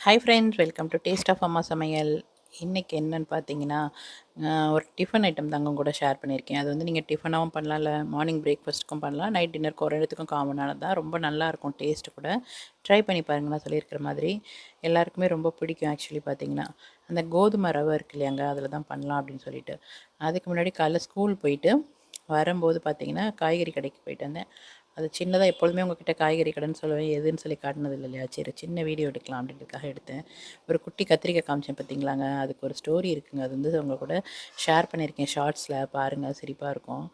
Hi friends welcome to taste of அம்மா சமையல் இன்றைக்கி என்னன்னு பார்த்தீங்கன்னா ஒரு டிஃபன் ஐட்டம் தாங்க கூட ஷேர் பண்ணியிருக்கேன். அது வந்து நீங்கள் டிஃபனாகவும் பண்ணலாம் இல்லை மார்னிங் பிரேக்ஃபாஸ்ட்டுக்கும் பண்ணலாம். நைட் டின்னருக்கு ஒரு இடத்துக்கும் காமனானது தான். ரொம்ப நல்லாயிருக்கும் டேஸ்ட்டு கூட. ட்ரை பண்ணி பாருங்க நான் சொல்லியிருக்கிற மாதிரி. எல்லாருக்குமே ரொம்ப பிடிக்கும் ஆக்சுவலி பார்த்தீங்கன்னா. அந்த கோதுமை ரவை இருக்கு இல்லையாங்க அதில் தான் பண்ணலாம் அப்படின்னு சொல்லிட்டு. அதுக்கு முன்னாடி காலைல ஸ்கூல் போயிட்டு வரும்போது பார்த்தீங்கன்னா காய்கறி கடைக்கு போயிட்டு வந்தேன். அது சின்னதாக எப்பொழுதுமே உங்ககிட்ட காய்கறி கடைன்னு சொல்லுவேன். எதுன்னு சொல்லி காட்டினது இல்லை இல்லையா? சரி சின்ன வீடியோ எடுக்கலாம் அப்படின்றதுக்காக எடுத்தேன். ஒரு குட்டி கத்திரிக்காய் காமிச்சேன் பார்த்தீங்களாங்க அதுக்கு ஒரு ஸ்டோரி இருக்குங்க. அது வந்து உங்க கூட ஷேர் பண்ணியிருக்கேன். ஷார்ட்ஸில் பாருங்கள் சிரிப்பாக இருக்கும்.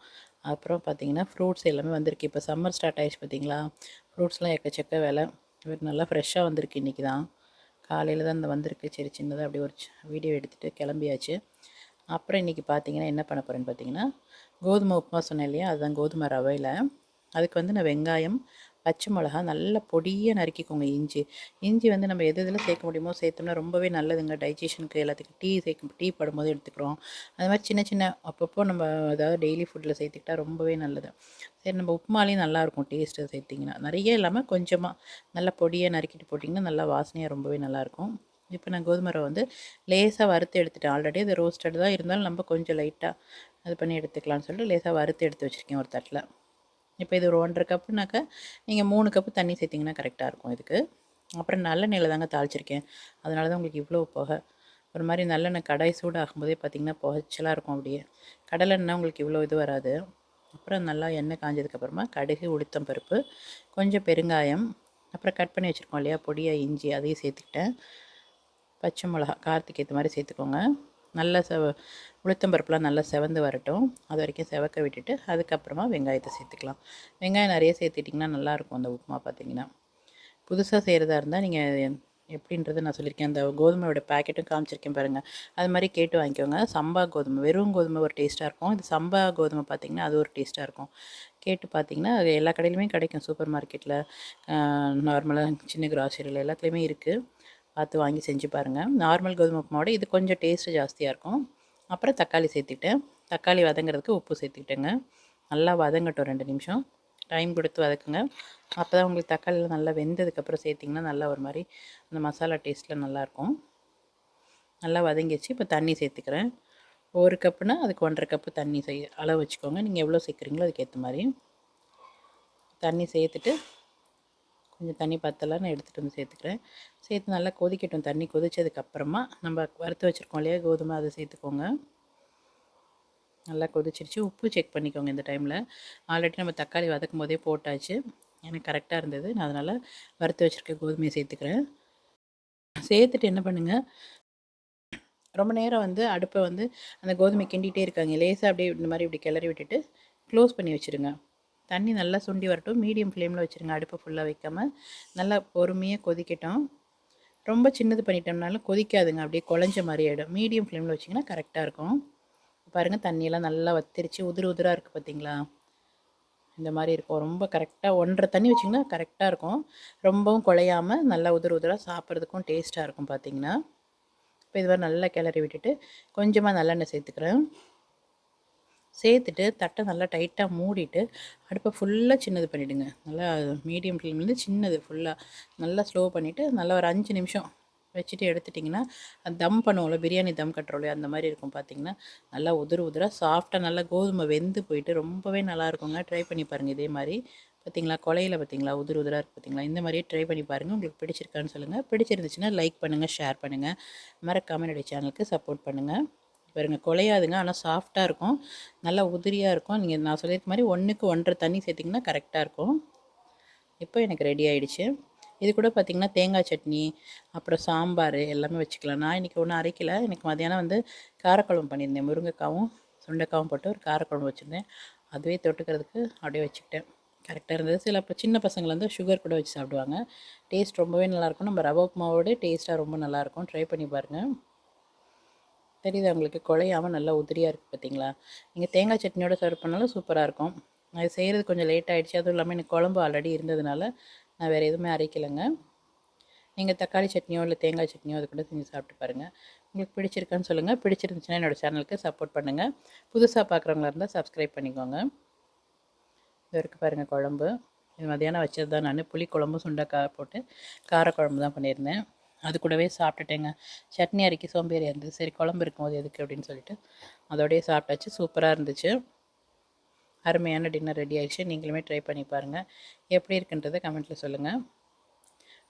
அப்புறம் பார்த்தீங்கன்னா ஃப்ரூட்ஸ் எல்லாமே வந்திருக்கு. இப்போ சம்மர் ஸ்டார்ட் ஆயிடுச்சு பார்த்தீங்களா ஃப்ரூட்ஸ்லாம் எக்கச்சக்க விலை. இவர் நல்லா ஃப்ரெஷ்ஷாக வந்திருக்கு இன்றைக்கி தான் காலையில் தான் இந்த வந்திருக்கு. சரி சின்னதாக அப்படி ஒரு வீடியோ எடுத்துகிட்டு கிளம்பியாச்சு. அப்புறம் இன்றைக்கி பார்த்தீங்கன்னா என்ன பண்ண போகிறேன்னு பார்த்தீங்கன்னா கோதுமை உப்புமா சொன்னேன் இல்லையா? அதுதான் கோதுமை ரவையில். அதுக்கு வந்து நான் வெங்காயம் பச்சை மிளகா நல்லா பொடியாக நறுக்கிக்கோங்க. இஞ்சி இஞ்சி வந்து நம்ம எது இதில் சேர்க்க முடியுமோ சேர்த்தோம்னா ரொம்பவே நல்லதுங்க. டைஜஷனுக்கு எல்லாத்துக்கும் டீ சேர்க்கும் டீ படும்போது எடுத்துக்கிறோம். அது மாதிரி சின்ன சின்ன அப்பப்போ நம்ம அதாவது டெய்லி ஃபுட்டில் சேர்த்துக்கிட்டா ரொம்பவே நல்லது. சரி நம்ம உப்புமாலையும் நல்லாயிருக்கும் டேஸ்ட்டு சேர்த்திங்கன்னா. நிறைய இல்லாமல் கொஞ்சமாக நல்லா பொடியாக நறுக்கிட்டு போட்டிங்கன்னா நல்லா வாசனையாக ரொம்பவே நல்லாயிருக்கும் இப்போ நான் கோதுமை ரவை வந்து லேசாக வறுத்து எடுத்துட்டேன். ஆல்ரெடி அது ரோஸ்டட் தான். இருந்தாலும் நம்ம கொஞ்சம் லைட்டாக அது பண்ணி எடுத்துக்கலாம்னு சொல்லிட்டு லேசாக வறுத்து எடுத்து வச்சுருக்கேன் ஒரு தட்டில். இப்போ இது ஒரு ஒன்றரை கப்புனாக்கா நீங்கள் மூணு கப்பு தண்ணி சேர்த்திங்கன்னா கரெக்டாக இருக்கும் இதுக்கு. அப்புறம் நல்லெண்ணெயில் தாங்க தாளிச்சிருக்கேன். அதனால தான் உங்களுக்கு இவ்வளோ புகை. ஒரு மாதிரி நல்லெண்ணெய் கடாய் சூடு ஆகும்போதே பார்த்திங்கன்னா புகைச்சலாக இருக்கும் அப்படியே. கடலெண்ணெய் உங்களுக்கு இவ்வளோ இது வராது. அப்புறம் நல்லா எண்ணெய் காஞ்சதுக்கப்புறமா கடுகு உளுத்தம் பருப்பு கொஞ்சம் பெருங்காயம். அப்புறம் கட் பண்ணி வச்சுருக்கோம் இல்லையா? பொடியாக இஞ்சி அதையும் சேர்த்துக்கிட்டேன். பச்சை மிளகா காரத்துக்கு ஏற்ற மாதிரி சேர்த்துக்கோங்க. நல்லா செவ உளுத்தம்பருப்புலாம் நல்லா செவந்து வரட்டும். அது வரைக்கும் செவக்க விட்டுட்டு அதுக்கப்புறமா வெங்காயத்தை சேர்த்துக்கலாம். வெங்காயம் நிறைய சேர்த்துட்டிங்கன்னா நல்லாயிருக்கும் அந்த உப்புமா பார்த்தீங்கன்னா. புதுசாக செய்கிறதா இருந்தால் நீங்கள் எப்படின்றத நான் சொல்லியிருக்கேன். அந்த கோதுமையோட பேக்கெட்டும் காமிச்சிருக்கேன் பாருங்கள் அது மாதிரி கேட்டு வாங்கிக்கோங்க. சம்பா கோதுமை வெறும் கோதுமை ஒரு டேஸ்ட்டாக இருக்கும். இது சம்பா கோதுமை பார்த்திங்கன்னா அது ஒரு டேஸ்ட்டாக இருக்கும். கேட்டு பார்த்தீங்கன்னா அது எல்லா கடையிலுமே கிடைக்கும். சூப்பர் மார்க்கெட்டில் நார்மலாக சின்ன கிராசரியில் எல்லாத்துலேயுமே இருக்குது பார்த்து வாங்கி செஞ்சு பாருங்கள் நார்மல் கோதுமை உப்புமாவோட இது கொஞ்சம் டேஸ்ட்டு ஜாஸ்தியாக இருக்கும். அப்புறம் தக்காளி சேர்த்துக்கிட்டேன் தக்காளி வதங்கிறதுக்கு உப்பு சேர்த்துக்கிட்டேங்க. நல்லா வதங்கட்டும் ரெண்டு நிமிஷம். டைம் கொடுத்து வதக்குங்க. அப்போ தான் உங்களுக்கு தக்காளியில் நல்லா வெந்ததுக்கப்புறம் சேர்த்திங்கன்னா நல்லா ஒரு மாதிரி அந்த மசாலா டேஸ்ட்டில் நல்லாயிருக்கும் நல்லா வதங்கிச்சு இப்போ தண்ணி சேர்த்துக்கிறேன். ஒரு கப்புனா அதுக்கு ஒன்றரை கப்பு தண்ணி செய் அளவு வச்சுக்கோங்க. நீங்கள் எவ்வளோ சேர்க்குறீங்களோ அதுக்கேற்ற மாதிரி. தண்ணி சேர்த்துட்டு கொஞ்சம் தண்ணி பத்தலை நான் எடுத்துகிட்டு வந்து சேர்த்துக்கிறேன். சேர்த்து நல்லா கொதிக்கட்டும். தண்ணி கொதிச்சதுக்கப்புறமா நம்ம வறுத்து வச்சுருக்கோம் இல்லையா? கோதுமை அதை சேர்த்துக்கோங்க. நல்லா கொதிச்சிருச்சு. உப்பு செக் பண்ணிக்கோங்க இந்த டைமில் ஆல்ரெடி நம்ம தக்காளி வதக்கும் போதே போட்டாச்சு. எனக்கு கரெக்டாக இருந்தது. நான் அதனால் வறுத்து வச்சுருக்க கோதுமையை சேர்த்துக்கிறேன். சேர்த்துட்டு என்ன பண்ணுங்கள் ரொம்ப நேரம் வந்து அடுப்பை வந்து அந்த கோதுமை கிண்டிகிட்டே இருக்காங்க. லேசாக அப்படியே இந்த மாதிரி இப்படி கிளறி விட்டுட்டு க்ளோஸ் பண்ணி வச்சுருங்க. தண்ணி நல்லா சுண்டி வரட்டும். மீடியம் ஃப்ளேமில் வச்சுருங்க. அடுப்பை ஃபுல்லாக வைக்காமல் நல்லா பொறுமையாக கொதிக்கட்டும். ரொம்ப சின்னது பண்ணிட்டோம்னாலும் கொதிக்காதுங்க. அப்படியே குழஞ்ச மாதிரி ஆகிடும் மீடியம் ஃப்ளேமில் வச்சிங்கன்னா கரெக்டாக இருக்கும். பாருங்கள் தண்ணியெல்லாம் நல்லா வத்திரிச்சு. உதிர் உதிராக இருக்குது பார்த்தீங்களா இந்த மாதிரி இருக்கும். ரொம்ப கரெக்டாக ஒன்றரை தண்ணி வச்சிங்கன்னா கரெக்டாக இருக்கும். ரொம்பவும் குழையாமல் நல்லா உதிர் உதிராக சாப்பிட்றதுக்கும் டேஸ்ட்டாக இருக்கும் பார்த்தீங்கன்னா இப்போ இது மாதிரி நல்லா கிளறி விட்டுட்டு கொஞ்சமாக நல்லெண்ணெய் சேர்த்துக்கிறேன். சேர்த்துட்டு தட்டை நல்லா டைட்டாக மூடிட்டு அடுப்பை ஃபுல்லாக சின்னது பண்ணிவிடுங்க நல்லா மீடியம் ஃப்ளேம்லேருந்து சின்னது ஃபுல்லாக நல்லா ஸ்லோ பண்ணிவிட்டு நல்லா ஒரு அஞ்சு நிமிஷம் வச்சுட்டு எடுத்துட்டிங்கன்னா தம் பண்ணுவோம்ல பிரியாணி தம் கட்டுறோம்லையே அந்த மாதிரி இருக்கும் பார்த்தீங்கன்னா நல்லா உதிர உதிராக சாஃப்டாக நல்லா கோதுமை வெந்து போயிட்டு ரொம்பவே நல்லா இருக்குங்க. ட்ரை பண்ணி பாருங்கள் இதே மாதிரி. பார்த்தீங்களா கொலையில் பார்த்தீங்களா உதிர உதிராக இருக்குது பார்த்தீங்களா இந்த மாதிரியே ட்ரை பண்ணி பாருங்கள் உங்களுக்கு பிடிச்சிருக்கான்னு சொல்லுங்கள் பிடிச்சிருந்துச்சுன்னா லைக் பண்ணுங்கள் ஷேர் பண்ணுங்கள் மறக்காமல் என்னுடைய சேனலுக்கு சப்போர்ட் பண்ணுங்கள் பாருங்கள் குலையாதுங்க. ஆனால் சாஃப்டாக இருக்கும். நல்லா உதிரியாக இருக்கும். நீங்கள் நான் சொல்லியிருக்க மாதிரி ஒன்றுக்கு ஒன்றரை தண்ணி சேர்த்திங்கன்னா கரெக்டாக இருக்கும். இப்போ எனக்கு ரெடி ஆகிடுச்சு இது கூட பார்த்திங்கன்னா தேங்காய் சட்னி அப்புறம் சாம்பார் எல்லாமே வச்சுக்கலாம். நான் இன்றைக்கி ஒன்றும் அரைக்கல. எனக்கு மதியானம் வந்து காரக்குழம்பு பண்ணியிருந்தேன். முருங்கைக்காவும் சுண்டைக்காவும் போட்டு ஒரு காரக்குழம்பு வச்சுருந்தேன். அதுவே தொட்டுக்கிறதுக்கு அப்படியே வச்சுக்கிட்டேன். கரெக்டாக இருந்தது. சில இப்போ சின்ன பசங்களை வந்து சுகர் கூட வச்சு சாப்பிடுவாங்க. டேஸ்ட் ரொம்பவே நல்லாயிருக்கும் நம்ம ரவை உப்புமாவோட டேஸ்ட்டாக ரொம்ப நல்லாயிருக்கும் ட்ரை பண்ணி பாருங்கள் தெரியுது உங்களுக்கு குழையாமல் நல்லா உதிரியாக இருக்குது பார்த்தீங்களா நீங்கள் தேங்காய் சட்னியோட சர்வ் பண்ணாலும் சூப்பராக இருக்கும். அது செய்கிறது கொஞ்சம் லேட் ஆகிடுச்சு அதுவும் இல்லாமல் எனக்கு குழம்பு ஆல்ரெடி இருந்ததுனால நான் வேறு எதுவுமே அரைக்கலைங்க. நீங்கள் தக்காளி சட்னியோ இல்லை தேங்காய் சட்னியோ அது கூட செஞ்சு சாப்பிட்டு பாருங்கள் உங்களுக்கு பிடிச்சிருக்கான்னு சொல்லுங்கள் பிடிச்சிருந்துச்சுன்னா என்னோடய சேனலுக்கு சப்போர்ட் பண்ணுங்கள் புதுசாக பார்க்குறவங்களா இருந்தால் சப்ஸ்கிரைப் பண்ணிக்கோங்க. இது இருக்குது பாருங்கள் குழம்பு. இது மதியானம் வச்சது தான் நான். புளி குழம்பு சுண்டைக்காய் போட்டு காரக்குழம்பு தான் பண்ணியிருந்தேன். அது கூடவே சாப்பிட்டுட்டேங்க. சட்னி அரைக்கி சோம்பேறியாக இருந்தது. சரி குழம்பு இருக்கும்போது எதுக்கு அப்படின்னு சொல்லிட்டு அதோடய சாப்பிட்டாச்சு. சூப்பராக இருந்துச்சு. அருமையான டின்னர் ரெடி ஆகிடுச்சு நீங்களுமே ட்ரை பண்ணி பாருங்கள் எப்படி இருக்குன்றதை கமெண்ட்டில் சொல்லுங்கள்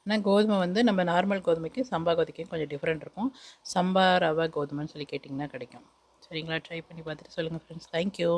ஆனால் கோதுமை வந்து நம்ம நார்மல் கோதுமைக்கும் சம்பா கோதுமைக்கும் கொஞ்சம் டிஃப்ரெண்ட் இருக்கும். சம்பா ரவா கோதுமைன்னு சொல்லி கேட்டிங்கன்னா கிடைக்கும். சரிங்களா? ட்ரை பண்ணி பார்த்துட்டு சொல்லுங்கள் ஃப்ரெண்ட்ஸ் தேங்க்யூ